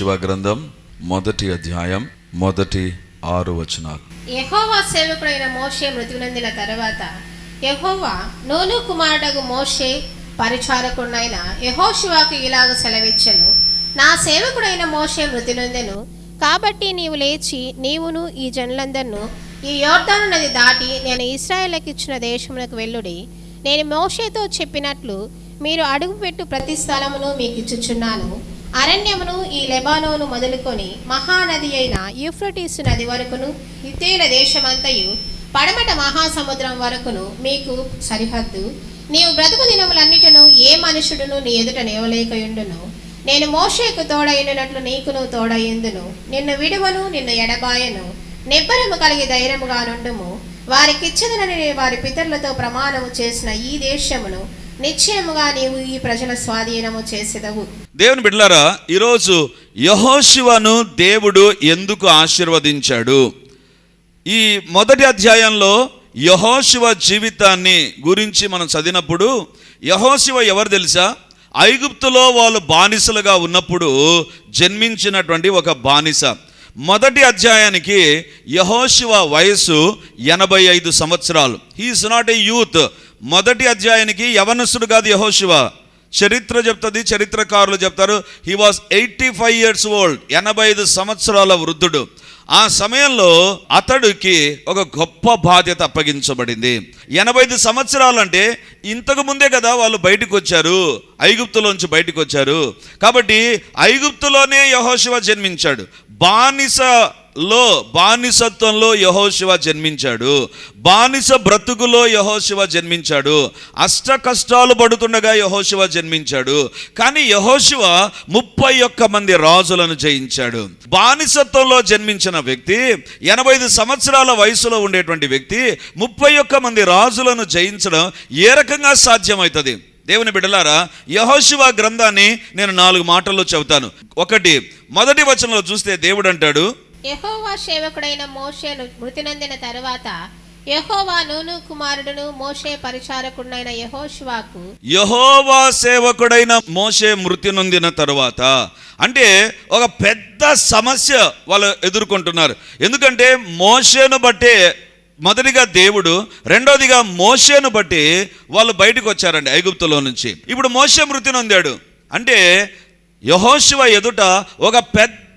యహోశివ గ్రంథం మొదటి అధ్యాయం మొదటి ఆరు వచనాలు. యహోవా సేవకుడైన మోషే మృతి నొందిన తర్వాత యహోవా నూను కుమారుడగు మోషే పరిచారకుడైన యహోశివాకు ఇలాగ సెలవిచ్చను. నా సేవకుడైన మోషే మృతి నొందెను కాబట్టి నీవు లేచి నీవును ఈ జనులందరినూ ఈ యోర్ధాను నది దాటి నేను ఇస్రాయేల్కి ఇచ్చిన దేశమునకు వెళ్ళుడి. నేను మోషేతో చెప్పినట్లు మీరు అడుగుపెట్టు ప్రతి స్థలమును మీకు ఇచ్చుచున్నాను అరణ్యమును ఈ లెబానోను మొదలుకొని మహానది అయిన యూఫ్రటీస్ నది వరకును ఇతేల దేశమంతయు పడమట మహాసముద్రం వరకును మీకు సరిహద్దు. నీవు బ్రతుకు దినములన్నిటను ఏ మనుషుడును నీ ఎదుట నేవలేకయుండును నేను మోషేకు తోడైనట్లు నీకును తోడయ్యుందును. నిన్ను విడువను నిన్ను ఎడబాయను. నిబ్బరము కలిగి ధైర్యముగా నుండుము వారికిచ్చదనని వారి పితరులతో ప్రమాణము చేసిన ఈ దేశమును నిశ్చయముగా నీవు ఈ ప్రజల స్వాధీనము చేసేదవు దేవుని బిడ్డలారా ఈరోజు యహోశివను దేవుడు ఎందుకు ఆశీర్వదించాడు? ఈ మొదటి అధ్యాయంలో యహోశివ జీవితాన్ని గురించి మనం చదివినప్పుడు యహోశివ ఎవరు తెలుసా? ఐగుప్తులో వాళ్ళు బానిసలుగా ఉన్నప్పుడు జన్మించినటువంటి ఒక బానిస. మొదటి అధ్యాయానికి యహోశివ వయస్సు ఎనభై ఐదు సంవత్సరాలు. హీఈస్ నాట్ ఏ యూత్ మొదటి అధ్యాయానికి యవనస్సుడు కాదు యహోశివ చరిత్ర చెప్తుంది చరిత్రకారులు చెప్తారు. He was eighty five years old ఎనభై ఐదు సంవత్సరాల వృద్ధుడు. ఆ సమయంలో అతడికి ఒక గొప్ప బాధ్యత అప్పగించబడింది. ఎనభై ఐదు సంవత్సరాలు అంటే ఇంతకు ముందే కదా వాళ్ళు బయటకు వచ్చారు ఐగుప్తులోంచి బయటకు వచ్చారు కాబట్టి ఐగుప్తులోనే యహోశివ జన్మించాడు. బానిస లో బానిసత్వంలో యహోశివ జన్మించాడు. బానిస బ్రతుకులో యహోశివ జన్మించాడు. అష్ట కష్టాలు పడుతుండగా యహోశివ జన్మించాడు. కానీ యహోశివ ముప్పై ఒక్క మంది రాజులను జయించాడు. బానిసత్వంలో జన్మించిన వ్యక్తి ఎనభై ఐదు సంవత్సరాల వయసులో ఉండేటువంటి వ్యక్తి ముప్పై ఒక్క మంది రాజులను జయించడం ఏ రకంగా సాధ్యమవుతుంది? దేవుని బిడ్డలారా యహోశివ గ్రంథాన్ని నేను నాలుగు మాటల్లో చెబుతాను. ఒకటి మొదటి వచనంలో చూస్తే దేవుడు అంటాడు యహోవా సేవకుడైన మోషేను మృతి నొందిన తరువాత యహోవా నూను కుమారుడును మోషే పరిచారకుడైన యహోశివాకు యహోవా సేవకుడైన మోషే మృతి నొందిన తరువాత అంటే ఒక పెద్ద సమస్య వాళ్ళు ఎదుర్కొంటున్నారు. ఎందుకంటే మోషేను బట్టే మొదటిగా దేవుడు రెండోదిగా మోషేను బట్టి వాళ్ళు బయటకు వచ్చారండి ఐగుప్తులో నుంచి. ఇప్పుడు మోషే మృతి నొందాడు అంటే యహోశివ ఎదుట ఒక పెద్ద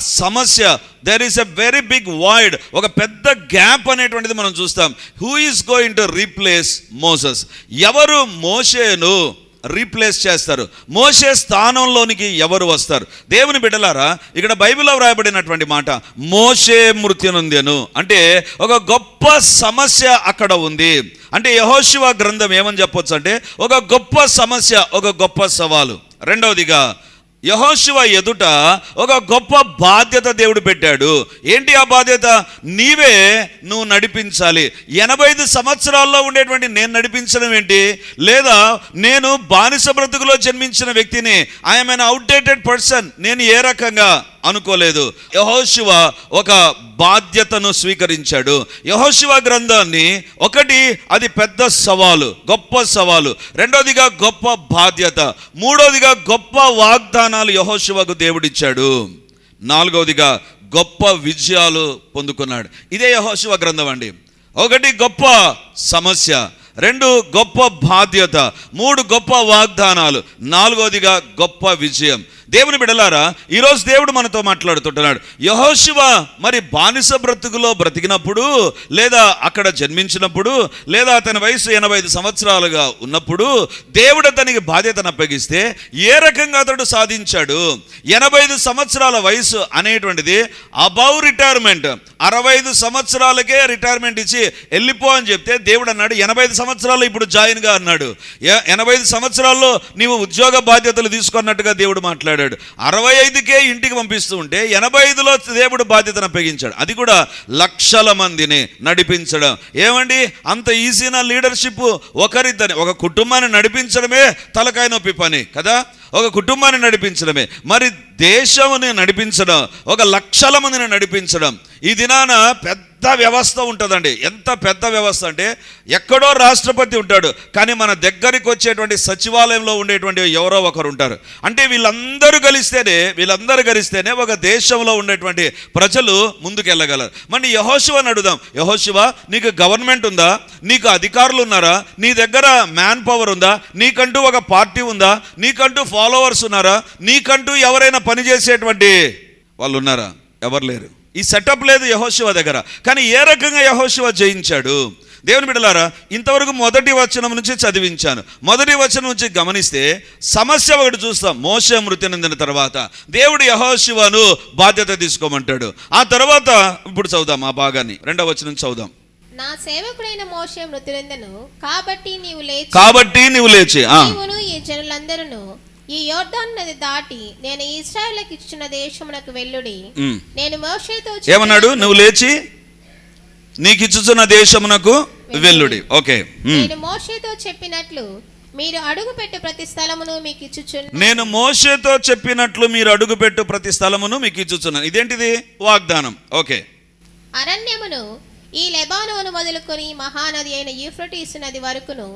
సమస్య. There is a very big void ఒక పెద్ద గ్యాప్ అనేటువంటిది మనం చూస్తాం. Who is going to replace Moses ఎవరు మోషేను రీప్లేస్ చేస్తారు? మోసే స్థానంలోనికి ఎవరు వస్తారు? దేవుని బిడ్డలారా ఇక్కడ బైబిల్లో వ్రాయబడినటువంటి మాట మోషే మృత్యు నొందెను అంటే ఒక గొప్ప సమస్య అక్కడ ఉంది. అంటే యహోశివ గ్రంథం ఏమని చెప్పొచ్చు అంటే ఒక గొప్ప సమస్య ఒక గొప్ప సవాలు. రెండవదిగా యహోశివ ఎదుట ఒక గొప్ప బాధ్యత దేవుడు పెట్టాడు. ఏంటి ఆ బాధ్యత? నీవే నువ్వు నడిపించాలి. ఎనభై ఐదు సంవత్సరాల్లో ఉండేటువంటి నేను నడిపించడం ఏంటి? లేదా నేను బానిస బ్రతుకులో జన్మించిన వ్యక్తిని ఐఎమ్ అన్ అవుట్డేటెడ్ పర్సన్ నేను ఏ రకంగా? అనుకోలేదు. యహోశివ ఒక బాధ్యతను స్వీకరించాడు. యహోశివ గ్రంథాన్ని ఒకటి అది పెద్ద సవాలు గొప్ప సవాలు. రెండోదిగా గొప్ప బాధ్యత. మూడోదిగా గొప్ప వాగ్దానాలు యహోశివకు దేవుడిచ్చాడు. నాలుగవదిగా గొప్ప విజయాలు పొందుకున్నాడు. ఇదే యహోశివ గ్రంథం అండి. ఒకటి గొప్ప సమస్య. రెండు గొప్ప బాధ్యత. మూడు గొప్ప వాగ్దానాలు. నాలుగోదిగా గొప్ప విజయం. దేవుని బిడలారా ఈరోజు దేవుడు మనతో మాట్లాడుతుంటున్నాడు. యహోశివ మరి బానిస బ్రతుకులో బ్రతికినప్పుడు లేదా అక్కడ జన్మించినప్పుడు లేదా అతని వయసు ఎనభై ఐదు సంవత్సరాలుగా ఉన్నప్పుడు దేవుడు అతనికి బాధ్యతను అప్పగిస్తే ఏ రకంగా అతడు సాధించాడు? ఎనభై ఐదు సంవత్సరాల వయసు అనేటువంటిది అబౌవ్ రిటైర్మెంట్. అరవై ఐదు సంవత్సరాలకే రిటైర్మెంట్ ఇచ్చి వెళ్ళిపో అని చెప్తే దేవుడు అన్నాడు ఎనభై ఐదు సంవత్సరాలు ఇప్పుడు జాయిన్గా అన్నాడు. ఎనభై ఐదు సంవత్సరాల్లో నీవు ఉద్యోగ బాధ్యతలు తీసుకున్నట్టుగా దేవుడు మాట్లాడాడు. అరవై ఐదుకే ఇంటికి పంపిస్తూ ఉంటే ఎనభై ఐదులో దేవుడు బాధ్యతను అప్పగించాడు. అది కూడా లక్షల మందిని నడిపించడం. ఏమండి? అంత ఈజీనా లీడర్షిప్? ఒకరిద్దరి ఒక కుటుంబాన్ని నడిపించడమే తలకాయ నొప్పి పని కదా? ఒక కుటుంబాన్ని నడిపించడమే. మరి దేశముని నడిపించడం ఒక లక్షల మందిని నడిపించడం ఈ దినాన పెద్ద వ్యవస్థ ఉంటుందండి. ఎంత పెద్ద వ్యవస్థ అంటే ఎక్కడో రాష్ట్రపతి ఉంటాడు కానీ మన దగ్గరికి వచ్చేటువంటి సచివాలయంలో ఉండేటువంటి ఎవరో ఒకరు ఉంటారు. అంటే వీళ్ళందరూ కలిస్తేనే వీళ్ళందరూ కలిస్తేనే ఒక దేశంలో ఉండేటువంటి ప్రజలు ముందుకెళ్ళగలరు. మళ్ళీ యహోశివని అడుగుదాం. యహోశివ నీకు గవర్నమెంట్ ఉందా? నీకు అధికారులు ఉన్నారా? నీ దగ్గర మ్యాన్ పవర్ ఉందా? నీకంటూ ఒక పార్టీ ఉందా? నీకంటూ ఫాలోవర్స్ ఉన్నారా? నీకంటూ ఎవరైనా పనిచేసేటువంటి వాళ్ళు ఉన్నారా? ఎవరు లేరు. ఈ సెటప్ లేదు యహోశివ దగ్గర. కానీ ఏ రకంగా యహోశివ జయించాడు? దేవుని బిడ్డలారా ఇంతవరకు మొదటి వచనం నుంచి చదివించాను. మొదటి వచనం నుంచి గమనిస్తే సమస్య ఒకటి చూస్తాం. మోసే మృతి నొందిన తర్వాత. దేవుడు యహోశివను బాధ్యత తీసుకోమంటాడు. ఆ తర్వాత ఇప్పుడు చదువుదాం ఆ భాగాన్ని. రెండవ వచనం చదువుదాం. నా సేవకుడైన మోషే మృతులందను కాబట్టి నీవు లేచి కాబట్టి నీవు లేచి ఈ జనులందరూ ఈ యోర్దాన్ నది దాటి నేను ఇస్రాయేల్కి ఇచ్చిన దేశమునకు వెళ్ళుడి. నేను మోషేతో ఏమన్నాడు? నువ్వు లేచి నీకు ఇచ్చుచున్న దేశమునకు వెల్లుడి ఓకే. నేను మోషేతో చెప్పినట్లు మీరు అడుగుపెట్టు ప్రతి స్థలమును మీకు ఇచ్చుచున్న నేను మోషేతో చెప్పినట్లు మీరు అడుగుపెట్టు ప్రతి స్థలమును మీకు ఇచ్చుచున్నాను ఇదేంటిది? వాగ్దానం. ఓకే. అరణ్యమును ఈ లెబానోను మొదలుకొని మహానది అయిన యూఫ్రటీస్ నది వరకును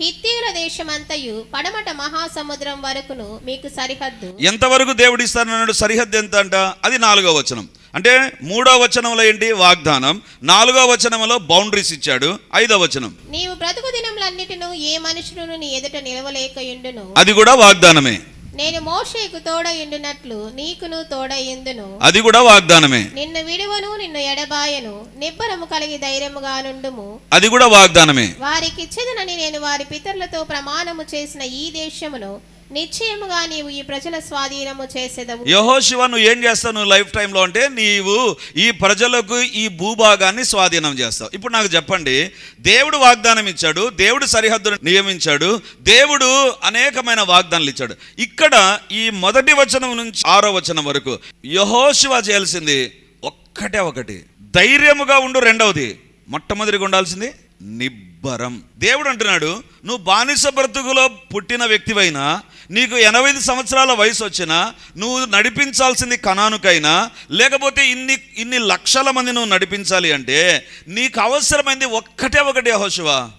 హిత్తీయుల దేశమంతయు పడమట మహాసముద్రం వరకును మీకు సరిహద్దు. ఎంతవరకు దేవుడు ఇస్తానన్నాడు సరిహద్దు ఎంత అంట అది నాలుగో వచనం. అంటే మూడో వచనంలో ఏంటి? వాగ్దానం. నాలుగో వచనంలో బౌండరీస్ ఇచ్చాడు. ఐదో వచనం. నీవు బ్రతుకు దినములన్నిటిను ఏ మనుషులను నీ ఎదుట నిలవలేకయుండును అది కూడా వాగ్దానమే. నేను మోషేకు తోడయుండునట్లు నీకును తోడయుందును. అది కూడా వాగ్దానమే. నిన్ను విడువను నిన్ను ఎడబాయను. నిబ్బరము కలిగి ధైర్యముగా నుండుము. అది కూడా వాగ్దానమే. వారికిచ్చేదనని నేను వారి పితరులతో ప్రమాణము చేసిన ఈ దేశమును నిశ్చయముగా నీవు ఈ ప్రజల స్వాధీనము చేసేదవు. యహోశివ నువ్వు ఏం చేస్తావు? నువ్వు లైఫ్ టైంలో అంటే నీవు ఈ ప్రజలకు ఈ భూభాగాన్ని స్వాధీనం చేస్తావు. ఇప్పుడు నాకు చెప్పండి దేవుడు వాగ్దానం ఇచ్చాడు దేవుడు సరిహద్దును నియమించాడు దేవుడు అనేకమైన వాగ్దానాలు ఇచ్చాడు. ఇక్కడ ఈ మొదటి వచనం నుంచి ఆరో వచనం వరకు యహోశివ చేయాల్సింది ఒక్కటే ఒకటి. ధైర్యముగా ఉండు రెండవది. మొట్టమొదటిగా ఉండాల్సింది నిబ్బరం. దేవుడు అంటున్నాడు నువ్వు బానిస బ్రతుకులో పుట్టిన వ్యక్తివైనా నీకు ఎనభై ఐదు సంవత్సరాల వయసు వచ్చినా నువ్వు నడిపించాల్సింది కణానుకైనా లేకపోతే ఇన్ని ఇన్ని లక్షల మంది నువ్వు నడిపించాలి అంటే నీకు అవసరమైంది ఒక్కటే ఒకటి యెహోషువ.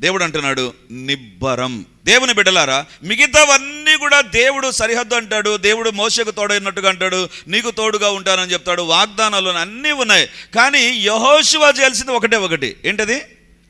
దేవుడు అంటున్నాడు నిబ్బరం. దేవుని బిడ్డలారా మిగతావన్నీ కూడా దేవుడు సరిహద్దు అంటాడు దేవుడు మోసకు తోడైనట్టుగా అంటాడు నీకు తోడుగా ఉంటానని చెప్తాడు వాగ్దానాలు అన్నీ ఉన్నాయి. కానీ యహోశివ చేయాల్సింది ఒకటే ఒకటి. ఏంటది?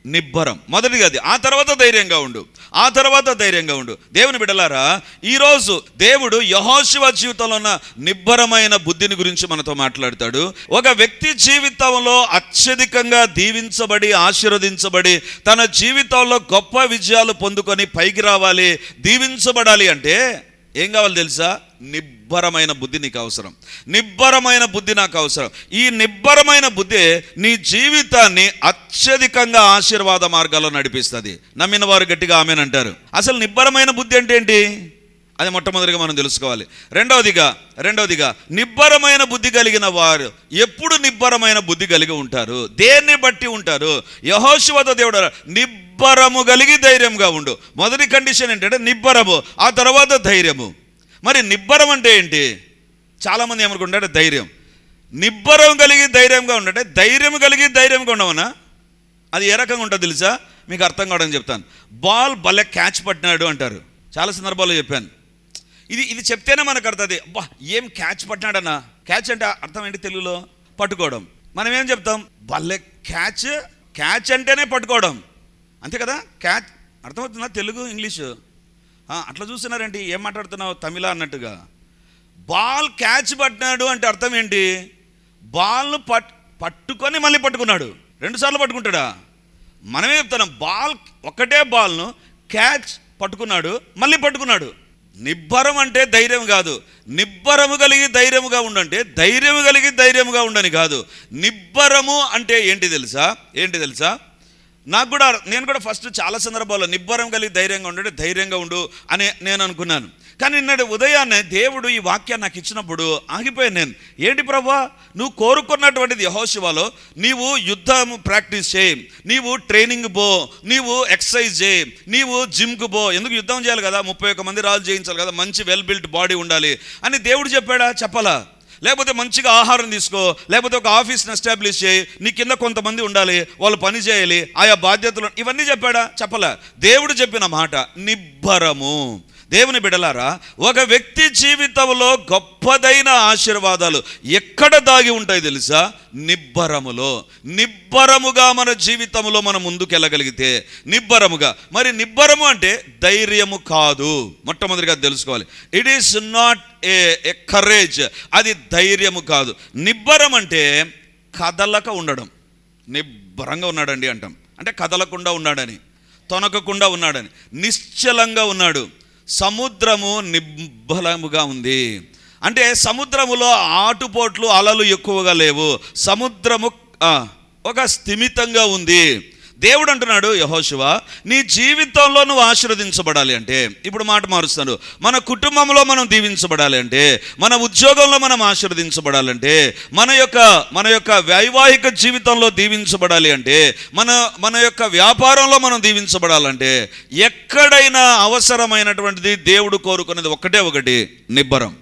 నిబ్బరం. మొదటిది అది. ఆ తర్వాత ధైర్యంగా ఉండు. ఆ తర్వాత ధైర్యంగా ఉండు. దేవుని బిడలారా ఈరోజు దేవుడు యహోశివ జీవితంలో ఉన్న నిబ్బరమైన బుద్ధిని గురించి మనతో మాట్లాడతాడు. ఒక వ్యక్తి జీవితంలో అత్యధికంగా దీవించబడి ఆశీర్వదించబడి తన జీవితంలో గొప్ప విజయాలు పొందుకొని పైకి రావాలి దీవించబడాలి అంటే ఏం కావాలి తెలుసా? నిబ్బరమైన బుద్ధి నీకు అవసరం. నిబ్బరమైన బుద్ధి నాకు అవసరం. ఈ నిబ్బరమైన బుద్ధి నీ జీవితాన్ని అత్యధికంగా ఆశీర్వాద మార్గాల్లో నడిపిస్తుంది. నమ్మిన వారు గట్టిగా ఆమెనంటారు. అసలు నిబ్బరమైన బుద్ధి అంటే ఏంటి? అది మొట్టమొదటిగా మనం తెలుసుకోవాలి. రెండవదిగా రెండవదిగా నిబ్బరమైన బుద్ధి కలిగిన వారు ఎప్పుడు నిబ్బరమైన బుద్ధి కలిగి ఉంటారు? దేన్ని బట్టి ఉంటారు? యహోశివతో దేవుడు నిబ్బరము కలిగి ధైర్యంగా ఉండు. మొదటి కండిషన్ ఏంటంటే నిబ్బరము ఆ తర్వాత ధైర్యము. మరి నిబ్బరం అంటే ఏంటి? చాలామంది ఏమనుకుంటారు ధైర్యం. నిబ్బరం కలిగి ధైర్యంగా ఉండటే ధైర్యం కలిగి ధైర్యంగా ఉండవనా అది ఏ రకంగా ఉంటుందో తెలుసా? మీకు అర్థం కావడం చెప్తాను. బాల్ భలే క్యాచ్ పట్టినాడు అంటారు. చాలా సందర్భాల్లో చెప్పాను. ఇది ఇది చెప్తేనే మనకు అర్థది. అబ్బా ఏం క్యాచ్ పట్టినాడన్నా? క్యాచ్ అంటే అర్థం ఏంటి తెలుగులో? పట్టుకోవడం. మనం ఏం చెప్తాం? భలే క్యాచ్ క్యాచ్ అంటేనే పట్టుకోవడం. అంతే కదా? క్యాచ్ అర్థమవుతుందా తెలుగు ఇంగ్లీషు? అట్లా చూస్తున్నారండి ఏం మాట్లాడుతున్నావు? తమిళ అన్నట్టుగా. బాల్ క్యాచ్ పట్టినాడు అంటే అర్థం ఏంటి? బాల్ను పట్ పట్టుకొని మళ్ళీ పట్టుకున్నాడు. రెండుసార్లు పట్టుకుంటాడా? మనమే చెప్తున్నాం? బాల్ ఒకటే బాల్ను క్యాచ్ పట్టుకున్నాడు మళ్ళీ పట్టుకున్నాడు. నిబ్బరం అంటే ధైర్యం కాదు. నిబ్బరము కలిగి ధైర్యముగా ఉండంటే ధైర్యము కలిగి ధైర్యముగా ఉండని కాదు. నిబ్బరము అంటే ఏంటి తెలుసా? ఏంటి తెలుసా? నాకు కూడా నేను కూడా ఫస్ట్ చాలా సందర్భాల్లో నిబ్బరం కలిగి ధైర్యంగా ఉండే ధైర్యంగా ఉండు అని నేను అనుకున్నాను. కానీ నిన్నటి ఉదయాన్నే దేవుడు ఈ వాక్యాన్ని నాకు ఇచ్చినప్పుడు ఆగిపోయాను నేను. ఏంటి ప్రభా? నువ్వు కోరుకున్నటువంటిది యహోశివాలో నీవు యుద్ధం ప్రాక్టీస్ చేయి నీవు ట్రైనింగ్ పో నీవు ఎక్సర్సైజ్ చేయి నీవు జిమ్కి పో. ఎందుకు యుద్ధం చేయాలి కదా? ముప్పై ఒక్క మంది రాజు చేయించాలి కదా? మంచి వెల్ బిల్ట్ బాడీ ఉండాలి అని దేవుడు చెప్పాడా? చెప్పాలా? లేకపోతే మంచిగా ఆహారం తీసుకో లేకపోతే ఒక ఆఫీస్ని ఎస్టాబ్లిష్ చేయి నీ కింద కొంతమంది ఉండాలి వాళ్ళు పని చేయాలి ఆయా బాధ్యతలు ఇవన్నీ చెప్పాడా? చెప్పలే? దేవుడు చెప్పిన మాట నిబ్బరము. దేవుని బిడలారా ఒక వ్యక్తి జీవితంలో గొప్పదైన ఆశీర్వాదాలు ఎక్కడ దాగి ఉంటాయి తెలుసా? నిబ్బరములో. నిబ్బరముగా మన జీవితంలో మనం ముందుకెళ్ళగలిగితే నిబ్బరముగా. మరి నిబ్బరము అంటే ధైర్యము కాదు. మొట్టమొదటిగా తెలుసుకోవాలి. It is not a a courage అది ధైర్యము కాదు. నిబ్బరం అంటే కదలక ఉండడం. నిబ్బరంగా ఉన్నాడండి అంటాం. అంటే కదలకుండా ఉన్నాడని తొనకకుండా ఉన్నాడని నిశ్చలంగా ఉన్నాడు. సముద్రము నిబ్బలముగా ఉంది. అంటే సముద్రములో ఆటుపోట్లు అలలు ఎక్కువగా లేవు. సముద్రము ఒక స్థిమితంగా ఉంది. దేవుడు అంటున్నాడు యహోశివ నీ జీవితంలో నువ్వు ఆశీర్వదించబడాలి అంటే ఇప్పుడు మాట మారుస్తాను మన కుటుంబంలో మనం దీవించబడాలి అంటే మన ఉద్యోగంలో మనం ఆశీర్వదించబడాలంటే మన యొక్క మన యొక్క వైవాహిక జీవితంలో దీవించబడాలి అంటే మన మన యొక్క వ్యాపారంలో మనం దీవించబడాలంటే ఎక్కడైనా అవసరమైనటువంటిది దేవుడు కోరుకునేది ఒకటే ఒకటి నిబ్బరం.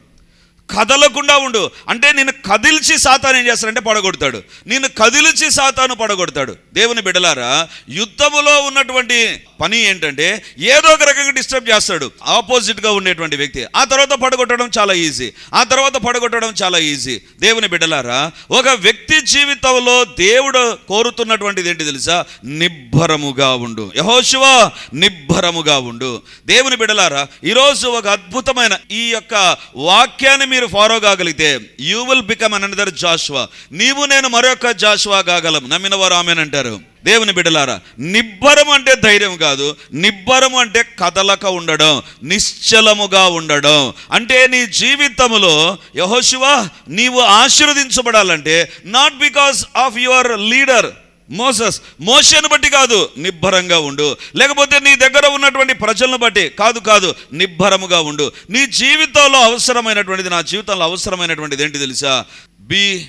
కదలకుండా ఉండు. అంటే నేను కదిల్చి సాతాను ఏం చేస్తాడంటే పడగొడతాడు. నేను కదిల్చి సాతాను పడగొడతాడు. దేవుని బిడలారా యుద్ధములో ఉన్నటువంటి పని ఏంటంటే ఏదో ఒక రకంగా డిస్టర్బ్ చేస్తాడు. ఆపోజిట్గా ఉండేటువంటి వ్యక్తి. ఆ తర్వాత పడగొట్టడం చాలా ఈజీ. ఆ తర్వాత పడగొట్టడం చాలా ఈజీ. దేవుని బిడ్డలారా ఒక వ్యక్తి జీవితంలో దేవుడు కోరుతున్నటువంటిది ఏంటి తెలుసా? నిబ్బరముగా ఉండు. యహోశివ నిబ్బరముగా ఉండు. దేవుని బిడలారా ఈరోజు ఒక అద్భుతమైన ఈ యొక్క వాక్యాన్ని మీరు follow కాగలిగితే you will become another Joshua నీవు నేను మరొక జాషువా కాగలం నమ్మిన వారు ఆమెనంటారు దేవుని బిడ్డలారా నిబ్బరం అంటే ధైర్యం కాదు. నిబ్బరం అంటే కదలక ఉండడం నిశ్చలముగా ఉండడం. అంటే నీ జీవితంలో యహోశివా నీవు ఆశీర్వదించబడాలంటే not because of your leader Moses మోషను బట్టి కాదు నిబ్బరంగా ఉండు. లేకపోతే నీ దగ్గర ఉన్నటువంటి ప్రజలను బట్టి కాదు కాదు నిబ్బరముగా ఉండు. నీ జీవితంలో అవసరమైనటువంటిది నా జీవితంలో అవసరమైనటువంటిది ఏంటి తెలుసా? Be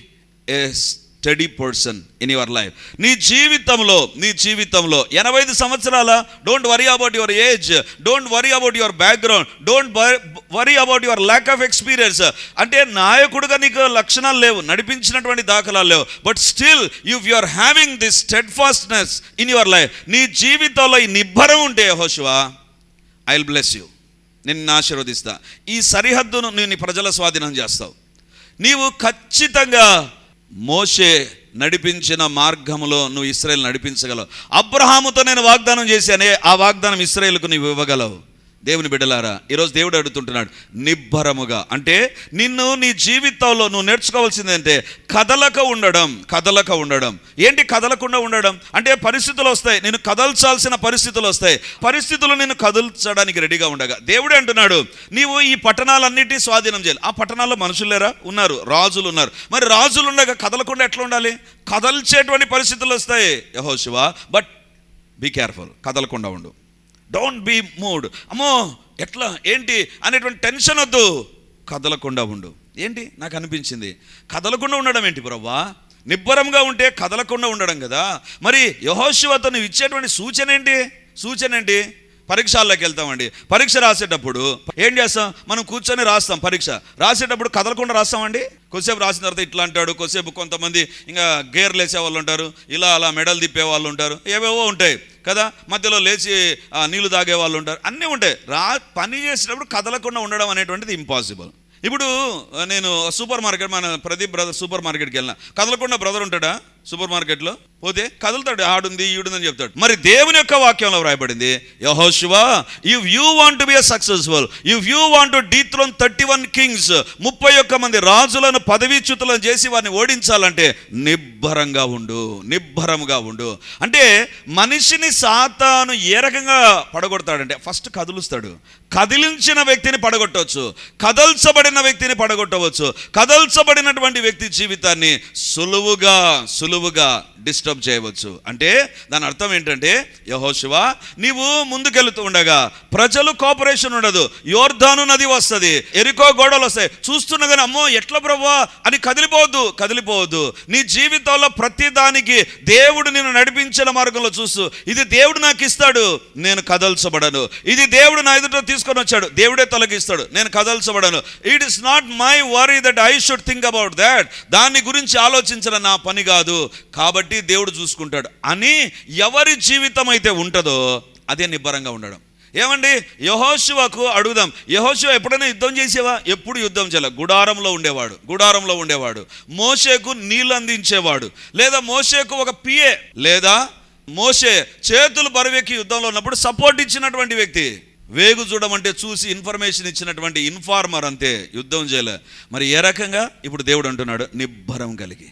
as steady person in your life నీ జీవితంలో నీ జీవితంలో ఎనభై ఐదు సంవత్సరాల don't worry about your age don't worry about your background don't worry about your lack of experience అంటే నాయకుడుగా నీకు లక్షణాలు లేవు నడిపించినటువంటి దాఖలాలు లేవు. But still you you are having this steadfastness in your life నీ జీవితంలో ఈ నిబ్బరం ఉంటే హోషువా ఐ విల్ బ్లెస్ యూ నిన్ను ఆశీర్వదిస్తా. ఈ సరిహద్దును నేను నీ ప్రజల స్వాధీనం చేస్తావు. నీవు ఖచ్చితంగా మోషే నడిపించిన మార్గములో నువ్వు ఇస్రాయల్ నడిపించగలవు. అబ్రహాముతో నేను వాగ్దానం చేశానే ఆ వాగ్దానం ఇస్రాయల్కు నీవు ఇవ్వగలవు. దేవుని బిడ్డలారా ఈరోజు దేవుడు అడుగుతుంటున్నాడు నిబ్బరముగా. అంటే నిన్ను నీ జీవితంలో నువ్వు నేర్చుకోవాల్సింది అంటే కదలక ఉండడం కదలక ఉండడం. ఏంటి కదలకుండా ఉండడం? అంటే పరిస్థితులు వస్తాయి నేను కదల్చాల్సిన పరిస్థితులు వస్తాయి. పరిస్థితులు నేను కదల్చడానికి రెడీగా ఉండగా. దేవుడే అంటున్నాడు నీవు ఈ పట్టణాలన్నిటినీ స్వాధీనం చేయాలి. ఆ పట్టణాల్లో మనుషులు లేరా? ఉన్నారు రాజులు ఉన్నారు. మరి రాజులు ఉండగా కదలకుండా ఎట్లా ఉండాలి? కదల్చేటువంటి పరిస్థితులు వస్తాయి. యహో శివ బట్ బీ కేర్ఫుల్ కదలకుండా ఉండు. డోంట్ బీ మూడ్ అమ్మో ఎట్లా? ఏంటి? అనేటువంటి టెన్షన్ వద్దు. కదలకుండా ఉండు. ఏంటి? నాకు అనిపించింది. కదలకుండా ఉండడం ఏంటి బ్రవ్వా నిబ్బరంగా ఉంటే కదలకుండా ఉండడం కదా. మరి యహోశివ తను ఇచ్చేటువంటి సూచన ఏంటి? సూచన ఏంటి? పరీక్షల్లోకి వెళ్తామండి. పరీక్ష రాసేటప్పుడు ఏం చేస్తాం? మనం కూర్చొని రాస్తాం పరీక్ష. రాసేటప్పుడు కదలకుండా రాస్తామండి? కొద్దిసేపు రాసిన తర్వాత ఇట్లా అంటాడు కొద్దిసేపు కొంతమంది ఇంకా గేర్లు వేసే వాళ్ళు ఉంటారు ఇలా అలా మెడల్ తిప్పే వాళ్ళు ఉంటారు ఏవేవో ఉంటాయి కదా? మధ్యలో లేచి నీళ్ళు తాగే వాళ్ళు ఉంటారు అన్నీ ఉంటాయి. రా పని చేసేటప్పుడు కదలకుండా ఉండడం అనేటువంటిది ఇంపాసిబుల్ ఇప్పుడు నేను సూపర్ మార్కెట్ మన ప్రదీప్ బ్రదర్ సూపర్ మార్కెట్కి వెళ్ళిన. కదలకుండా బ్రదర్ ఉంటాడా? సూపర్ మార్కెట్లో పోతే కదులుతాడు ఆడుంది ఈడుందని చెప్తాడు. మరి దేవుని యొక్క వాక్యంలో వ్రాయబడింది యహోశివా if you want be successful if you want to thirty one kings ముప్పై ఒక్క మంది రాజులను పదవీచ్యుతులను చేసి వారిని ఓడించాలంటే నిబ్బరంగా ఉండు నిబ్బరంగా ఉండు. అంటే మనిషిని సాతాను ఏ రకంగా పడగొడతాడంటే ఫస్ట్ కదులుస్తాడు. కదిలించిన వ్యక్తిని పడగొట్టవచ్చు కదల్చబడిన వ్యక్తిని పడగొట్టవచ్చు కదల్చబడినటువంటి వ్యక్తి జీవితాన్ని సులువుగా సులువు సులువుగా డిస్టర్బ్ చేయవచ్చు. అంటే దాని అర్థం ఏంటంటే యహోశివ నీవు ముందుకెళ్తూ ఉండగా ప్రజలు కోఆపరేషన్ ఉండదు. యోర్ధాను నది వస్తుంది ఎరికో గోడలు వస్తాయి. చూస్తున్నగానే అమ్మో ఎట్లా ప్రభా అని కదిలిపోవద్దు కదిలిపోవద్దు. నీ జీవితంలో ప్రతి దానికి దేవుడు నిన్ను నడిపించిన మార్గంలో చూస్తూ ఇది దేవుడు నాకు ఇస్తాడు నేను కదల్చబడను. ఇది దేవుడు నా ఎదుట తీసుకొని వచ్చాడు దేవుడే తొలగిస్తాడు నేను కదల్చబడను. It is not my worry that I should think about that దాని గురించి ఆలోచించడం నా పని కాదు. కాబట్టి దేవుడు చూసుకుంటాడు. అని ఎవరి జీవితం అయితే ఉంటుందో అదే నిబ్బరంగా ఉండడం. ఏమండి? యహోశివకు అడుగుదాం. యహోశివ ఎప్పుడైనా యుద్ధం చేసేవా? ఎప్పుడు యుద్ధం చేయాలి? గుడారంలో ఉండేవాడు. గుడారంలో ఉండేవాడు. మోషేకు నీళ్ళు అందించేవాడు లేదా మోషేకు ఒక పిఏ. లేదా మోషే చేతులు బరువెక్కి యుద్ధంలో ఉన్నప్పుడు సపోర్ట్ ఇచ్చినటువంటి వ్యక్తి. వేగు చూడమంటే చూసి ఇన్ఫర్మేషన్ ఇచ్చినటువంటి ఇన్ఫార్మర్ అంతే. యుద్ధం చేయలే. మరి ఏ రకంగా? ఇప్పుడు దేవుడు అంటున్నాడు నిబ్బరం కలిగి.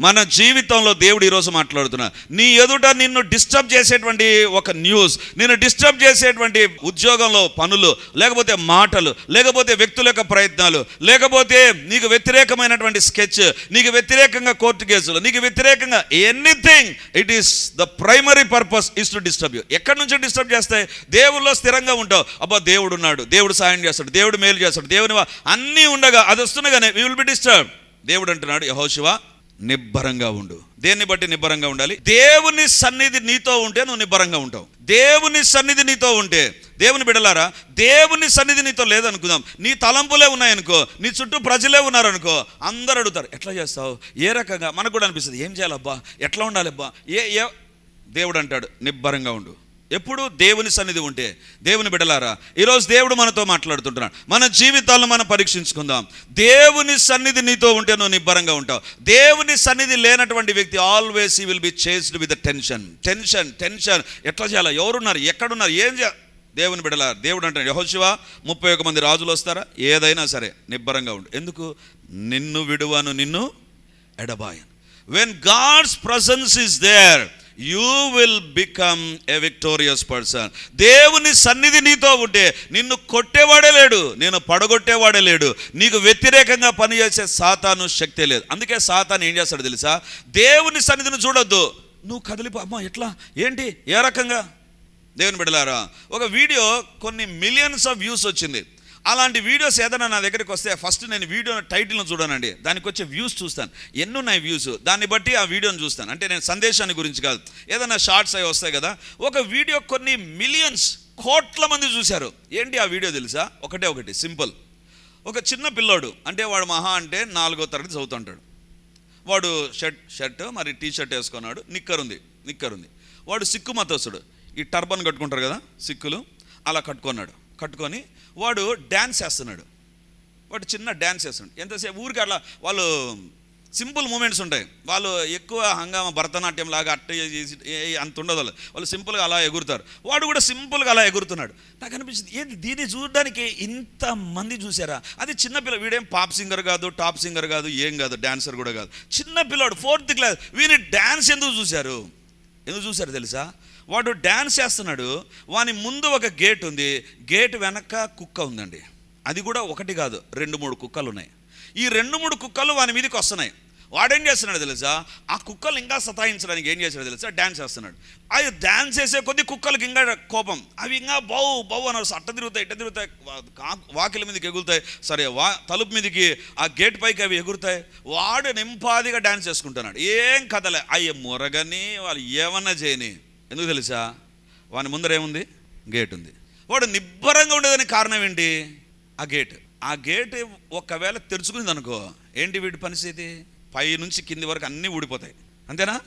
మన జీవితంలో దేవుడు ఈరోజు మాట్లాడుతున్నా నీ ఎదుట నిన్ను డిస్టర్బ్ చేసేటువంటి ఒక న్యూస్ నిన్ను డిస్టర్బ్ చేసేటువంటి ఉద్యోగంలో పనులు లేకపోతే మాటలు లేకపోతే వ్యక్తుల యొక్క ప్రయత్నాలు లేకపోతే నీకు వ్యతిరేకమైనటువంటి స్కెచ్ నీకు వ్యతిరేకంగా కోర్టు కేసులు నీకు వ్యతిరేకంగా anything it is the primary purpose is to disturb you ఎక్కడి నుంచి డిస్టర్బ్ చేస్తాయి? దేవుల్లో స్థిరంగా ఉంటావు. అబ్బా దేవుడు ఉన్నాడు దేవుడు సాయం చేస్తాడు దేవుడు మేలు చేస్తాడు దేవుని అన్నీ ఉండగా అది వస్తుండగానే వీ విల్ బి డిస్టర్బ్ దేవుడు అంటున్నాడు యహోశివా నిబ్బరంగా ఉండు. దేన్ని బట్టి నిబ్బరంగా ఉండాలి? దేవుని సన్నిధి నీతో ఉంటే నువ్వు నిబ్బరంగా ఉంటావు. దేవుని సన్నిధి నీతో ఉంటే దేవుని బిడలారా దేవుని సన్నిధి నీతో లేదనుకుందాం. నీ తలంపులే ఉన్నాయనుకో నీ చుట్టూ ప్రజలే ఉన్నారనుకో అందరు అడుగుతారు ఎట్లా చేస్తావు? ఏ రకంగా? మనకు కూడా అనిపిస్తుంది ఏం చేయాలబ్బా? ఎట్లా ఉండాలి అబ్బా ఏ ఏ దేవుడు అంటాడు నిబ్బరంగా ఉండు. ఎప్పుడు దేవుని సన్నిధి ఉంటే దేవుని బిడలారా ఈరోజు దేవుడు మనతో మాట్లాడుతుంటున్నాడు. మన జీవితాలను మనం పరీక్షించుకుందాం. దేవుని సన్నిధి నీతో ఉంటే నువ్వు నిబ్బరంగా ఉంటావు. దేవుని సన్నిధి లేనటువంటి వ్యక్తి always he will be chased with tension tension tension ఎట్లా చేయాలి? ఎవరున్నారు? ఎక్కడున్నారు? ఏం చేయాలి? దేవుని బిడల దేవుడు అంటాడు యహోశివ ముప్పై ఒక మంది రాజులు వస్తారా? ఏదైనా సరే నిబ్బరంగా ఉండు. ఎందుకు? నిన్ను విడువాను నిన్ను ఎడబాయను. When God's presence is there you will become a victorious person దేవుని సన్నిధి నీతో ఉంటే నిన్ను కొట్టేవాడే లేడు నేను పడగొట్టేవాడే లేడు. నీకు వ్యతిరేకంగా పనిచేసే సాతాను శక్తే లేదు. అందుకే సాతాను ఏం చేస్తాడు తెలుసా? దేవుని సన్నిధిని చూడొద్దు. నువ్వు కదిలిపో అమ్మా ఎట్లా? ఏంటి? ఏ రకంగా? దేవుని బిడలారా ఒక వీడియో కొన్ని మిలియన్స్ ఆఫ్ వ్యూస్ వచ్చింది. అలాంటి వీడియోస్ ఏదైనా నా దగ్గరికి వస్తే ఫస్ట్ నేను వీడియో టైటిల్ను చూడనండి. దానికి వచ్చే వ్యూస్ చూస్తాను. ఎన్ని ఉన్నాయి వ్యూస్? దాన్ని బట్టి ఆ వీడియోని చూస్తాను. అంటే నేను సందేశాన్ని గురించి కాదు. ఏదైనా షార్ట్స్ అవి వస్తాయి కదా ఒక వీడియో కొన్ని మిలియన్స్ కోట్ల మంది చూశారు. ఏంటి ఆ వీడియో తెలుసా? ఒకటే ఒకటి సింపుల్. ఒక చిన్న పిల్లోడు అంటే వాడు మహా అంటే నాలుగో తరగతి చదువుతుంటాడు. వాడు షర్ట్ షర్ట్ మరి టీ షర్ట్ వేసుకున్నాడు నిక్కర్ ఉంది నిక్కర్ ఉంది వాడు సిక్కు మతస్థుడు. ఈ టర్బన్ కట్టుకుంటారు కదా సిక్కులు అలా కట్టుకున్నాడు. కట్టుకొని వాడు డ్యాన్స్ వేస్తున్నాడు వాడు చిన్న డ్యాన్స్ వేస్తున్నాడు ఎంతసేపు ఊరికి అట్లా వాళ్ళు సింపుల్ మూమెంట్స్ ఉంటాయి. వాళ్ళు ఎక్కువ హంగామా భరతనాట్యం లాగా అట్ట చేసి ఏ- అంత ఉండదు వాళ్ళు. వాళ్ళు సింపుల్గా అలా ఎగురుతారు. వాడు కూడా సింపుల్గా అలా ఎగురుతున్నాడు. నాకు అనిపించింది ఏంది దీన్ని చూడడానికి ఇంత మంది చూసారా? అది చిన్నపిల్ల వీడేం పాప్ సింగర్ కాదు టాప్ సింగర్ కాదు ఏం కాదు డాన్సర్ కూడా కాదు. చిన్న పిల్లాడు ఫోర్త్ క్లాస్ వీని డ్యాన్స్ ఎందుకు చూశారు? ఎందుకు చూశారు తెలుసా? వాడు డ్యాన్స్ చేస్తున్నాడు వాని ముందు ఒక గేట్ ఉంది. గేట్ వెనక కుక్క ఉందండి. అది కూడా ఒకటి కాదు రెండు మూడు కుక్కలు ఉన్నాయి ఈ రెండు మూడు కుక్కలు వాని మీదకి వస్తున్నాయి. వాడేం చేస్తున్నాడు తెలుసా? ఆ కుక్కలు ఇంకా సతాయించడానికి ఏం చేశాడు తెలుసా? డ్యాన్స్ చేస్తున్నాడు. అవి డ్యాన్స్ చేసే కొద్ది కుక్కలకి ఇంకా కోపం. అవి ఇంకా బౌ బౌ అన్నారు. అట్ట తిరుగుతాయి ఇట్ట తిరుగుతాయి. వాకిల మీదకి ఎగురుతాయి. సరే వా తలుపు మీదకి ఆ గేట్ పైకి అవి ఎగురుతాయి. వాడు నింపాదిగా డ్యాన్స్ చేసుకుంటున్నాడు. ఏం కథలే. అయ్య మురగని వాళ్ళు ఏమన్నా చేయని. ఎందుకు తెలుసా? వాని ముందర ఏముంది? గేట్ ఉంది. వాడు నిబ్బరంగా ఉండేదానికి కారణం ఏంటి? ఆ గేట్. ఆ గేట్ ఒకవేళ తెరుచుకుంది అనుకో ఏంటి వీడి పరిస్థితి? పై నుంచి కింది వరకు అన్నీ ఊడిపోతాయి. అంతేనా?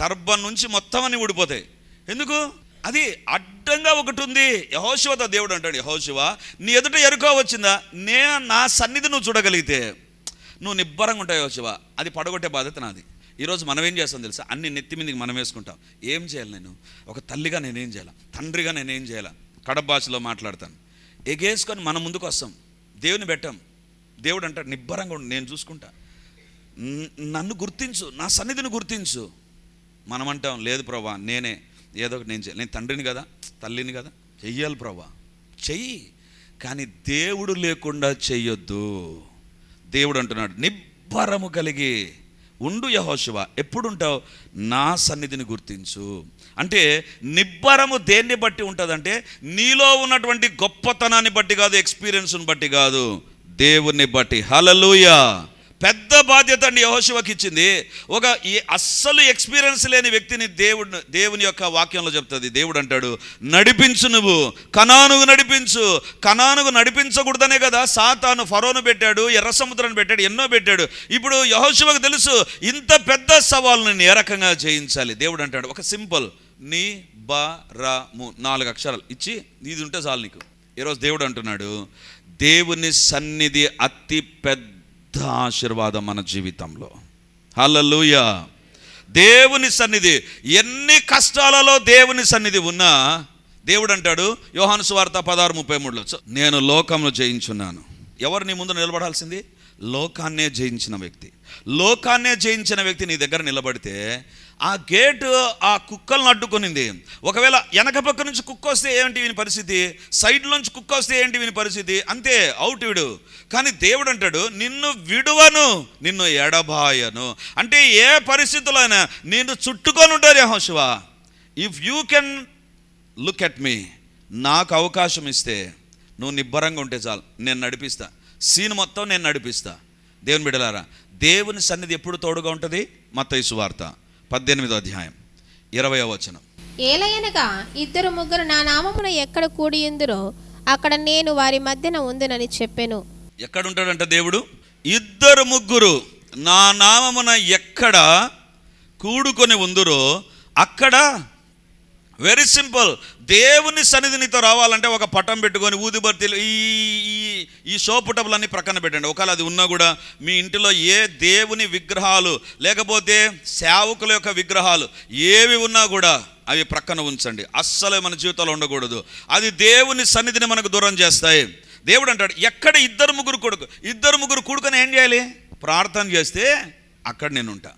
టర్బన్ నుంచి మొత్తం అన్నీ ఊడిపోతాయి. ఎందుకు? అది అడ్డంగా ఒకటి ఉంది. యహోశివతో దేవుడు అంటాడు యహోశివ నీ ఎదుట ఎరుకో వచ్చిందా? నే నా సన్నిధి నువ్వు చూడగలిగితే నువ్వు నిబ్బరంగా ఉంటావు యహోశివ అది పడగొట్టే బాధ్యత నాది. ఈరోజు మనం ఏం చేస్తాం తెలుసా? అన్ని నెత్తి మీదకి మనం వేసుకుంటాం. ఏం చేయాలి నేను? ఒక తల్లిగా నేనేం చేయాలి? తండ్రిగా నేనేం చేయాలి? కడప భాషలో మాట్లాడతాను. ఎగేసుకొని మన ముందుకు వస్తాం. దేవుని పెట్టాం. దేవుడు అంటాడు నిబ్బరంగా నేను చూసుకుంటా. నన్ను గుర్తించు నా సన్నిధిని గుర్తించు. మనం అంటాం లేదు ప్రభా నేనే ఏదో ఒకటి నేను చేయాలి. నేను తండ్రిని కదా? తల్లిని కదా? చెయ్యాలి ప్రభా. చెయ్యి. కానీ దేవుడు లేకుండా చెయ్యొద్దు. దేవుడు అంటున్నాడు నిబ్బరము కలిగి ఉండు యహోశివ ఎప్పుడుంటావు? నా సన్నిధిని గుర్తించు. అంటే నిబ్బరము దేన్ని బట్టి ఉంటుందంటే నీలో ఉన్నటువంటి గొప్పతనాన్ని బట్టి కాదు ఎక్స్పీరియన్స్ని బట్టి కాదు. దేవుని బట్టి. హలలుయా పెద్ద బాధ్యత అండి యహోశివకి ఇచ్చింది. ఒక ఈ అస్సలు ఎక్స్పీరియన్స్ లేని వ్యక్తిని దేవుడు దేవుని యొక్క వాక్యంలో చెప్తుంది. దేవుడు అంటాడు నడిపించు నువ్వు. కనానుగు నడిపించు. కనానుగు నడిపించకూడదనే కదా. సాతాను ఫరోను పెట్టాడు ఎర్ర సముద్రాన్ని పెట్టాడు ఎన్నో పెట్టాడు. ఇప్పుడు యహోశివకు తెలుసు ఇంత పెద్ద సవాల్ని ఏ రకంగా చేయించాలి దేవుడు అంటాడు ఒక సింపుల్. నీ బ రాము నాలుగు అక్షరాలు. ఇచ్చి ఇది ఉంటే చాలు నీకు. ఈరోజు దేవుడు అంటున్నాడు దేవుని సన్నిధి అతి పెద్ద ఆశీర్వాదం మన జీవితంలో. హలలుయ దేవుని సన్నిధి ఎన్ని కష్టాలలో దేవుని సన్నిధి ఉన్నా దేవుడు అంటాడు యోహాను సువార్త పదహారు ముప్పై మూడులో నేను లోకంలో జయించున్నాను. ఎవరు నీ ముందు నిలబడాల్సింది? లోకాన్నే జయించిన వ్యక్తి. లోకాన్నే జయించిన వ్యక్తి నీ దగ్గర నిలబడితే ఆ గేటు ఆ కుక్కలను అడ్డుకొనింది. ఒకవేళ వెనక పక్క నుంచి కుక్క వస్తే ఏంటి వీని పరిస్థితి? సైడ్ నుంచి కుక్క వస్తే ఏంటి వీని పరిస్థితి? అంతే అవుట్ విడు. కానీ దేవుడు అంటాడు నిన్ను విడువను నిన్ను ఎడబాయను. అంటే ఏ పరిస్థితుల్లో అయినా నిన్ను చుట్టుకొని ఉంటారు యహోశివ if you can look at me నాకు అవకాశం ఇస్తే నువ్వు నిబ్బరంగా ఉంటే చాలు నేను నడిపిస్తా. సీన్ మొత్తం నేను నడిపిస్తా. దేవుని బిడలారా దేవుని సన్నిధి ఎప్పుడు తోడుగా ఉంటుంది? మత్తయి సువార్త పద్దెనిమిదో అధ్యాయం ఇరవయో వచనం. ఏలయనగా ఇద్దరు ముగ్గురు నా నామమున ఎక్కడ కూడి ఉందిరో అక్కడ నేను వారి మధ్యన ఉందునని చెప్పెను. ఎక్కడ ఉంటాడంట దేవుడు? ఇద్దరు ముగ్గురు నా నామమున ఎక్కడ కూడుకొని ఉందురో అక్కడ. వెరీ సింపుల్ దేవుని సన్నిధి నీతో రావాలంటే ఒక పట్టం పెట్టుకొని ఊదిబర్తీలు ఈ ఈ ఈ షోపుటపులన్నీ ప్రక్కన పెట్టండి. ఒకవేళ అది ఉన్నా కూడా మీ ఇంటిలో ఏ దేవుని విగ్రహాలు లేకపోతే సేవకుల యొక్క విగ్రహాలు ఏవి ఉన్నా కూడా అవి ప్రక్కన ఉంచండి. అస్సలు మన జీవితంలో ఉండకూడదు. అది దేవుని సన్నిధిని మనకు దూరం చేస్తాయి. దేవుడు అంటాడు ఎక్కడ ఇద్దరు ముగ్గురు కొడుకు ఇద్దరు ముగ్గురు కొడుకుని ఏం చేయాలి? ప్రార్థన చేస్తే అక్కడ నేను ఉంటా.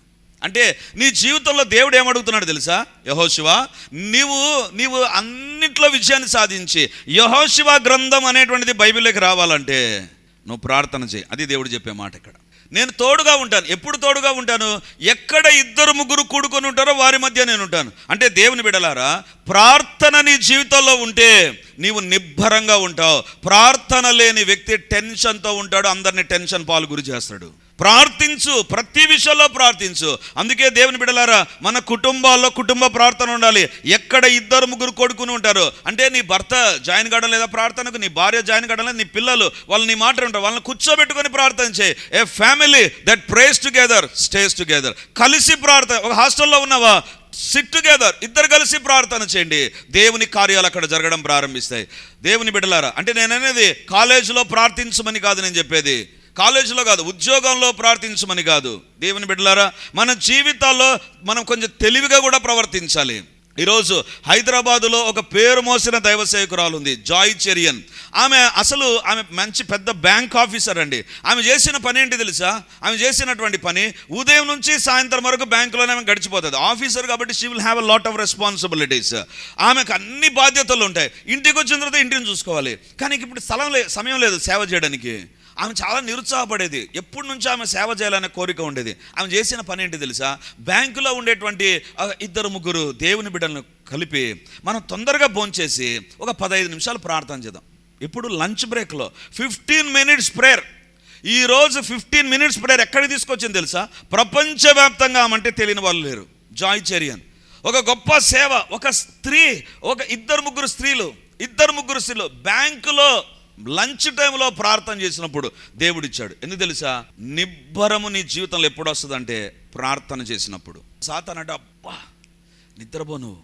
అంటే నీ జీవితంలో దేవుడు ఏమడుగుతున్నాడు తెలుసా? యహోశివ నీవు నీవు అన్నిట్లో విజయాన్ని సాధించి యహోశివ గ్రంథం అనేటువంటిది బైబిల్లోకి రావాలంటే నువ్వు ప్రార్థన చేయి. అది దేవుడు చెప్పే మాట ఇక్కడ. నేను తోడుగా ఉంటాను. ఎప్పుడు తోడుగా ఉంటాను? ఎక్కడ ఇద్దరు ముగ్గురు కూడుకొని ఉంటారో వారి మధ్య నేను ఉంటాను. అంటే దేవుని బిడలారా ప్రార్థన నీ జీవితంలో ఉంటే నీవు నిబ్బరంగా ఉంటావు. ప్రార్థన లేని వ్యక్తి టెన్షన్తో ఉంటాడు. అందరిని టెన్షన్ పాలు గురి చేస్తాడు. ప్రార్థించు ప్రతి విషయంలో ప్రార్థించు. అందుకే దేవుని బిడలారా మన కుటుంబాల్లో కుటుంబ ప్రార్థన ఉండాలి. ఎక్కడ ఇద్దరు ముగ్గురు కొడుకుని ఉంటారు? అంటే నీ భర్త జాయిన్ కావడం లేదా ప్రార్థనకు నీ భార్య జాయిన్ కావడం లేదా నీ పిల్లలు వాళ్ళు నీ మాట ఉంటారు వాళ్ళని కూర్చోబెట్టుకొని ప్రార్థన చేయి. A family that prays together stays together. కలిసి ప్రార్థన ఒక హాస్టల్లో ఉన్నావా? సిట్ టుగెదర్ ఇద్దరు కలిసి ప్రార్థన చేయండి. దేవుని కార్యాలు అక్కడ జరగడం ప్రారంభిస్తాయి. దేవుని బిడ్డలారా అంటే నేననేది కాలేజీలో ప్రార్థించమని కాదు నేను చెప్పేది. కాలేజీలో కాదు ఉద్యోగంలో ప్రార్థించమని కాదు. దేవుని బిడ్డలారా మన జీవితాల్లో మనం కొంచెం తెలివిగా కూడా ప్రవర్తించాలి. ఈరోజు హైదరాబాదులో ఒక పేరు మోసిన దైవ సేవకురాలు ఉంది జాయ్ చెరియన్. ఆమె అసలు ఆమె మంచి పెద్ద బ్యాంక్ ఆఫీసర్ అండి. ఆమె చేసిన పని ఏంటి తెలుసా? ఆమె చేసినటువంటి పని ఉదయం నుంచి సాయంత్రం వరకు బ్యాంకులోనే ఆమె గడిచిపోతుంది. ఆఫీసర్ కాబట్టి she will have a lot of responsibilities ఆమెకు అన్ని బాధ్యతలు ఉంటాయి. ఇంటికి వచ్చిన తర్వాత ఇంటిని చూసుకోవాలి. కానీ ఇప్పుడు స్థలం లే సమయం లేదు సేవ చేయడానికి. ఆమె చాలా నిరుత్సాహపడేది. ఎప్పటి నుంచో ఆమె సేవ చేయాలనే కోరిక ఉండేది. ఆమె చేసిన పని ఏంటి తెలుసా? బ్యాంకులో ఉండేటువంటి ఇద్దరు ముగ్గురు దేవుని బిడ్డలను కలిపి మనం తొందరగా భోంచేసి ఒక పదహైదు నిమిషాలు ప్రార్థన చేద్దాం. ఇప్పుడు లంచ్ బ్రేక్లో ఫిఫ్టీన్ మినిట్స్ ప్రేయర్. ఈ రోజు ఫిఫ్టీన్ మినిట్స్ ప్రేయర్ ఎక్కడికి తీసుకొచ్చింది తెలుసా? ప్రపంచవ్యాప్తంగా ఆమంటే తెలియని వాళ్ళు లేరు. జాయ్ చెరియన్ ఒక గొప్ప సేవ ఒక స్త్రీ ఒక ఇద్దరు ముగ్గురు స్త్రీలు ఇద్దరు ముగ్గురు స్త్రీలు బ్యాంకులో లంచ్ టైంలో ప్రార్థన చేసినప్పుడు దేవుడు ఇచ్చాడు ఎందుకు తెలుసా? నిబ్బరము నీ జీవితంలో ఎప్పుడు వస్తుందంటే ప్రార్థన చేసినప్పుడు. సాతాన్ అంటే అబ్బా నిద్రపో నువ్వు.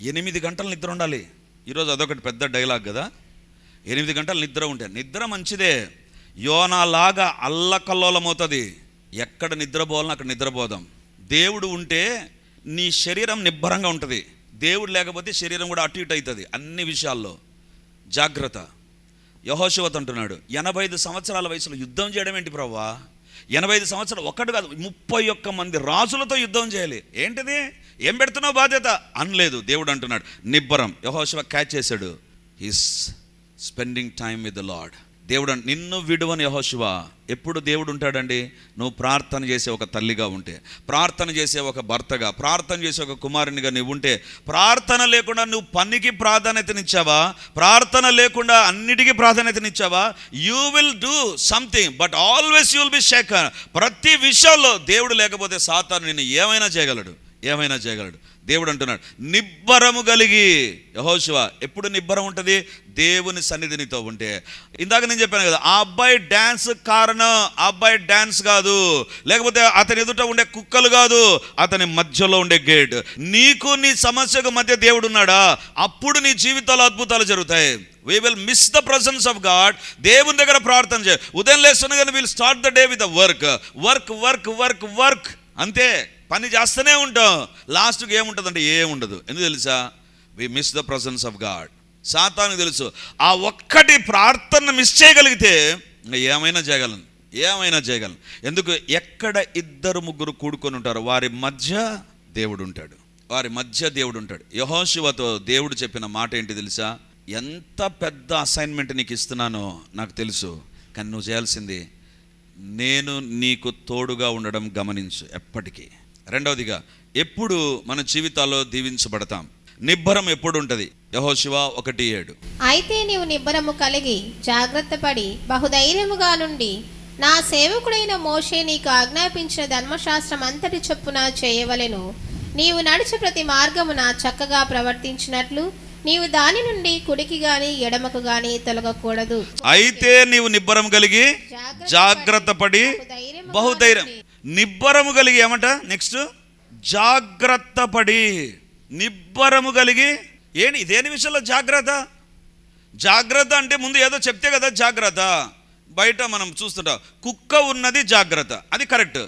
ఎనిమిది గంటలు నిద్ర ఉండాలి. ఈరోజు అదొకటి పెద్ద డైలాగ్ కదా. ఎనిమిది గంటలు నిద్ర ఉంటే నిద్ర మంచిదే. యోనాలాగా అల్లకల్లోలమవుతుంది. ఎక్కడ నిద్రపోవాలని అక్కడ నిద్రపోదాం. దేవుడు ఉంటే నీ శరీరం నిబ్బరంగా ఉంటుంది. దేవుడు లేకపోతే శరీరం కూడా అటు ఇటు అవుతుంది అన్ని విషయాల్లో. జాగ్రత్త. యహోశివత్ అంటున్నాడు ఎనభై ఐదు సంవత్సరాల వయసులో యుద్ధం చేయడం ఏంటి ప్రవ్వా? ఎనభై ఐదు సంవత్సరాలు ఒక్కటి కాదు ముప్పై ఒక్క మంది రాజులతో యుద్ధం చేయాలి. ఏంటిది? ఏం పెడుతున్నావు బాధ్యత? అనలేదు దేవుడు అంటున్నాడు నిబ్బరం. యహోశివ క్యాచ్ చేశాడు. He's spending time with the Lord దేవుడు నిన్ను విడువని యహోశివ ఎప్పుడు దేవుడు ఉంటాడండి? నువ్వు ప్రార్థన చేసే ఒక తల్లిగా ఉంటే ప్రార్థన చేసే ఒక భర్తగా ప్రార్థన చేసే ఒక కుమారునిగా నువ్వు ఉంటే ప్రార్థన లేకుండా నువ్వు పనికి ప్రాధాన్యతనిచ్చావా? ప్రార్థన లేకుండా అన్నిటికీ ప్రాధాన్యతనిచ్చావా? You will do something but always you will be shake ప్రతి విషయంలో దేవుడు లేకపోతే సాతాను నిన్ను ఏమైనా చేయగలడు? ఏమైనా చేయగలడు? దేవుడు అంటున్నాడు నిబ్బరము కలిగి యహోశివ ఎప్పుడు నిబ్బరం ఉంటుంది? దేవుని సన్నిధినితో ఉంటే. ఇందాక నేను చెప్పాను కదా ఆ అబ్బాయి డ్యాన్స్ కారణం ఆ అబ్బాయి డ్యాన్స్ కాదు. లేకపోతే అతని ఎదుట ఉండే కుక్కలు కాదు అతని మధ్యలో ఉండే గేట్. నీకు నీ సమస్యకు మధ్య దేవుడు ఉన్నాడా అప్పుడు నీ జీవితాలు అద్భుతాలు జరుగుతాయి. We will miss the presence of God దేవుని దగ్గర ప్రార్థన చేయ. ఉదయం లేస్తున్నా కానీ will start the day with work work work work work అంతే. పని చేస్తూనే ఉంటాం. లాస్ట్కి ఏముంటుందంటే ఏముండదు. ఎందుకు తెలుసా? We miss the presence of God సాతానికి తెలుసు. ఆ ఒక్కటి ప్రార్థన మిస్ చేయగలిగితే ఏమైనా చేయగలను. ఏమైనా చేయగలను. ఎందుకు? ఎక్కడ ఇద్దరు ముగ్గురు కూడుకొని ఉంటారో వారి మధ్య దేవుడు ఉంటాడు. వారి మధ్య దేవుడు ఉంటాడు. యహోశివతో దేవుడు చెప్పిన మాట ఏంటి తెలుసా? ఎంత పెద్ద అసైన్మెంట్ నీకు ఇస్తున్నానో నాకు తెలుసు. కానీ నువ్వు చేయాల్సింది నేను నీకు తోడుగా ఉండడం గమనించు ఎప్పటికీ. రెండవదిగా ఎప్పుడు మన జీవితాల్లో దీవించబడతాం? నిబ్బరం ఎప్పుడు ఉంటుంది యహోశివ ఒకటి ఏడు. అయితే నీవు నిబ్బరము కలిగి జాగ్రత్త పడి బహుధైర్యముగా నుండి నా సేవకుడైన మోషే నీకు ఆజ్ఞాపించిన ధర్మశాస్త్రం అంతటి చొప్పున చేయవలెను. నీవు నడిచి ప్రతి మార్గమున చక్కగా ప్రవర్తించినట్లు నీవు దాని నుండి కుడికి గాని ఎడమకు గాని తొలగకూడదు. అయితే నీవు నిబ్బరం కలిగి జాగ్రత్త పడి బహుధైర్యం. నిబ్బరము కలిగి ఏమంట? నెక్స్ట్ జాగ్రత్త పడి నిబ్బరము కలిగి ఏంటి? దేని విషయంలో జాగ్రత్త? జాగ్రత్త అంటే ముందు ఏదో చెప్తే కదా జాగ్రత్త. బయట మనం చూస్తుంటాం కుక్క ఉన్నది జాగ్రత్త. అది కరెక్ట్.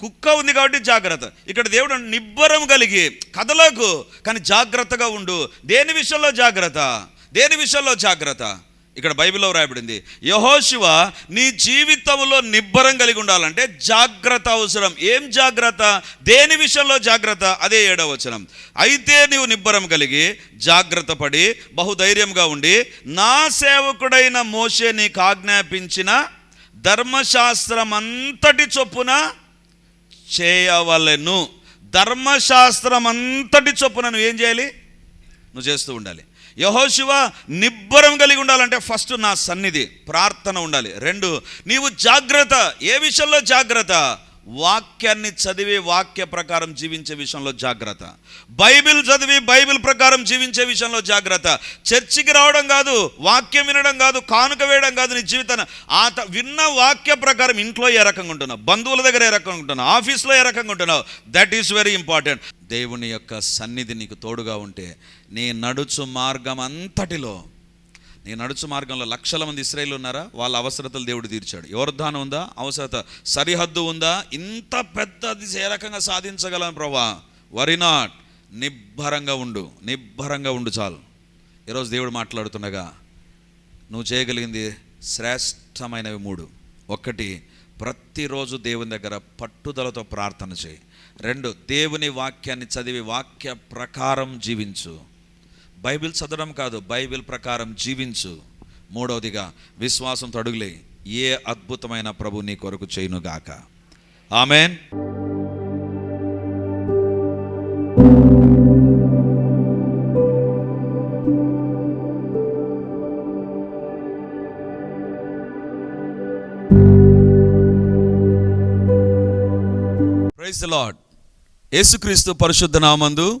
కుక్క ఉంది కాబట్టి జాగ్రత్త. ఇక్కడ దేవుడు నిబ్బరం కలిగి కథలకు కానీ జాగ్రత్తగా ఉండు. దేని విషయంలో జాగ్రత్త? దేని విషయంలో జాగ్రత్త? ఇక్కడ బైబిల్లో రాయబడింది యహోశివ నీ జీవితంలో నిబ్బరం కలిగి ఉండాలంటే జాగ్రత్త అవసరం. ఏం జాగ్రత్త? దేని విషయంలో జాగ్రత్త? అదే ఏడవ వచనం. అయితే నీవు నిబ్బరం కలిగి జాగ్రత్త పడి బహుధైర్యంగా ఉండి నా సేవకుడైన మోషే నీకు ఆజ్ఞాపించిన ధర్మశాస్త్రం అంతటి చొప్పున చేయవలెను. ధర్మశాస్త్రం అంతటి చొప్పున నువ్వు ఏం చేయాలి? నువ్వు చేస్తూ ఉండాలి. యహోశివ నిబ్బరం కలిగి ఉండాలంటే ఫస్ట్ నా సన్నిధి ప్రార్థన ఉండాలి. రెండు నీవు జాగ్రత్త. ఏ విషయంలో జాగ్రత్త? వాక్యాన్ని చదివి వాక్య ప్రకారం జీవించే విషయంలో జాగ్రత్త. బైబిల్ చదివి బైబిల్ ప్రకారం జీవించే విషయంలో జాగ్రత్త. చర్చికి రావడం కాదు వాక్యం వినడం కాదు కానుక వేయడం కాదు నీ జీవితాన్ని. ఆ విన్న వాక్య ప్రకారం ఇంట్లో ఏ రకంగా ఉంటున్నావు? బంధువుల దగ్గర ఏ రకంగా ఉంటున్నావు? ఆఫీస్లో ఏ రకంగా ఉంటున్నావు? దట్ ఈస్ వెరీ ఇంపార్టెంట్ దేవుని యొక్క సన్నిధి నీకు తోడుగా ఉంటే నీ నడుచు మార్గం అంతటిలో నీ నడుచు మార్గంలో లక్షల మంది ఇస్రాయిల్ ఉన్నారా? వాళ్ళ అవసరతలు దేవుడు తీర్చాడు. యోర్ధానం ఉందా? అవసరత. సరిహద్దు ఉందా? ఇంత పెద్దది ఏ రకంగా సాధించగలను ప్రభా వరి నాట్ నిబ్బరంగా ఉండు. నిబ్బరంగా ఉండు చాలు. ఈరోజు దేవుడు మాట్లాడుతుండగా నువ్వు చేయగలిగింది శ్రేష్టమైనవి మూడు. ఒకటి ప్రతిరోజు దేవుని దగ్గర పట్టుదలతో ప్రార్థన చేయి. రెండు దేవుని వాక్యాన్ని చదివి వాక్య ప్రకారం జీవించు. బైబిల్ చదవడం కాదు బైబిల్ ప్రకారం జీవించు. మూడవదిగా విశ్వాసంతో అడుగులే ఏ అద్భుతమైన ప్రభు నీ కొరకు చేయునుగాక. ఆమెన్. ప్రైజ్ లాడ్ యేసుక్రీస్తు పరిశుద్ధ నామందు